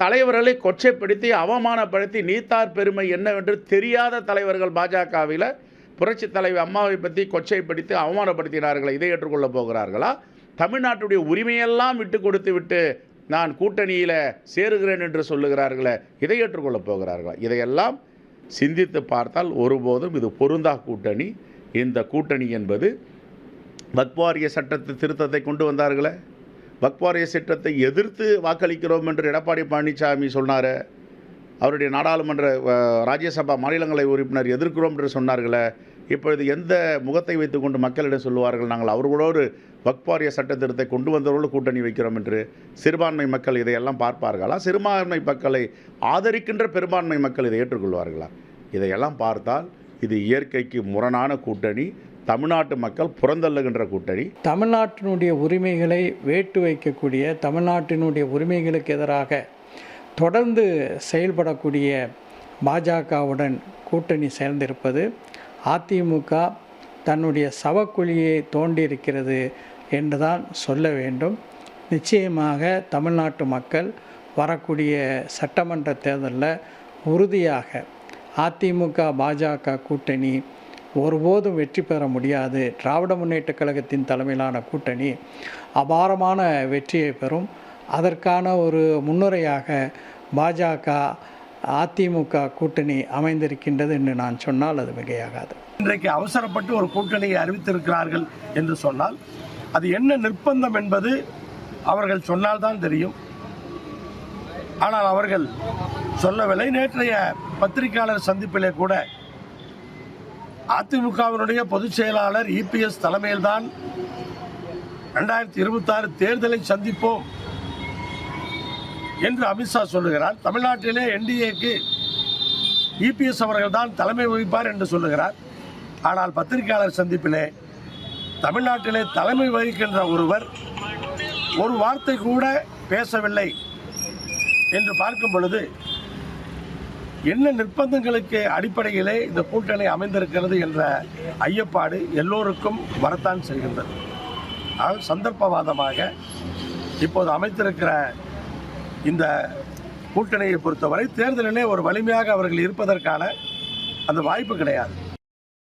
தலைவர்களை கொச்சைப்படுத்தி அவமானப்படுத்தி நீத்தார் பெருமை என்னவென்று தெரியாத தலைவர்கள் பாஜகவில் புரட்சி தலைவி அம்மாவை பற்றி கொச்சைப்படுத்தி அவமானப்படுத்தினார்களே இதை ஏற்றுக்கொள்ளப் போகிறார்களா? தமிழ்நாட்டுடைய உரிமையெல்லாம் விட்டு கொடுத்து விட்டு நான் கூட்டணியில் சேருகிறேன் என்று சொல்லுகிறார்களே இதை ஏற்றுக்கொள்ளப் போகிறார்களா? இதையெல்லாம் சிந்தித்து பார்த்தால் ஒருபோதும் இது பொருந்தா கூட்டணி. இந்த கூட்டணி என்பது வக்வாரிய சட்டத்தை திருத்தத்தை கொண்டு வந்தார்களே. வக்வாரிய சட்டத்தை எதிர்த்து வாக்களிக்கிறோம் என்று எடப்பாடி பழனிசாமி சொன்னார். அவருடைய நாடாளுமன்ற ராஜ்யசபா மாநிலங்களை உறுப்பினர் எதிர்க்கிறோம் என்று சொன்னார்களே. இப்பொழுது எந்த முகத்தை வைத்துக்கொண்டு மக்களிடம் சொல்லுவார்கள்? நாங்கள் அவர்களோடு வக்வாரிய சட்ட திருத்தத்தை கொண்டு வந்தவர்களோடு கூட்டணி வைக்கிறோம் என்று சிறுபான்மை மக்கள் இதையெல்லாம் பார்ப்பார்களா? சிறுபான்மை மக்களை ஆதரிக்கின்ற பெரும்பான்மை மக்கள் இதை ஏற்றுக்கொள்வார்களா? இதையெல்லாம் பார்த்தால் இது இயற்கைக்கு முரணான கூட்டணி தமிழ்நாட்டு மக்கள் புறந்தள்ளுகின்ற கூட்டணி. தமிழ்நாட்டினுடைய உரிமைகளை வேட்டு வைக்கக்கூடிய தமிழ்நாட்டினுடைய உரிமைகளுக்கு எதிராக தொடர்ந்து செயல்படக்கூடிய பாஜகவுடன் கூட்டணி சேர்ந்திருப்பது அதிமுக தன்னுடைய சவக்குழியை தோண்டியிருக்கிறது என்றுதான் சொல்ல வேண்டும். நிச்சயமாக தமிழ்நாட்டு மக்கள் வரக்கூடிய சட்டமன்ற தேர்தலில் உறுதியாக அதிமுக பாஜக கூட்டணி ஒருபோதும் வெற்றி பெற முடியாது. திராவிட முன்னேற்ற கழகத்தின் தலைமையிலான கூட்டணி அபாரமான வெற்றியை பெறும். அதற்கான ஒரு முன்னுரையாக பாஜக அதிமுக கூட்டணி அமைந்திருக்கின்றது என்று நான் சொன்னால் அது மிகையாகாது. இன்றைக்கு அவசரப்பட்டு ஒரு கூட்டணியை அறிவித்திருக்கிறார்கள் என்று சொன்னால் அது என்ன நிர்பந்தம் என்பது அவர்கள் சொன்னால்தான் தெரியும். ஆனால் அவர்கள் சொல்லவில்லை. நேற்றைய பத்திரிகையாளர் சந்திப்பிலே கூட அதிமுகவினுடைய பொதுச் செயலாளர் இபிஎஸ் தலைமையில்தான் ரெண்டாயிரத்தி இருபத்தாறு தேர்தலை சந்திப்போம் என்று அமித்ஷா சொல்லுகிறார். தமிழ்நாட்டிலே என்டிஏக்கு இபிஎஸ் அவர்கள் தான் தலைமை வகிப்பார் என்று சொல்லுகிறார். ஆனால் பத்திரிகையாளர் சந்திப்பிலே தமிழ்நாட்டிலே தலைமை வகிக்கின்ற ஒருவர் ஒரு வார்த்தை கூட பேசவில்லை என்று பார்க்கும் பொழுது என்ன நிர்பந்தங்களுக்கு அடிப்படையிலே இந்த கூட்டணி அமைந்திருக்கிறது என்ற ஐயப்பாடு எல்லோருக்கும் வரத்தான் செய்கின்றது. ஆனால் சந்தர்ப்பவாதமாக இப்போது அமைத்திருக்கிற இந்த கூட்டணியை பொறுத்தவரை தேர்தலிலே ஒரு வலிமையாக அவர்கள் இருப்பதற்கான அந்த வாய்ப்பு கிடையாது.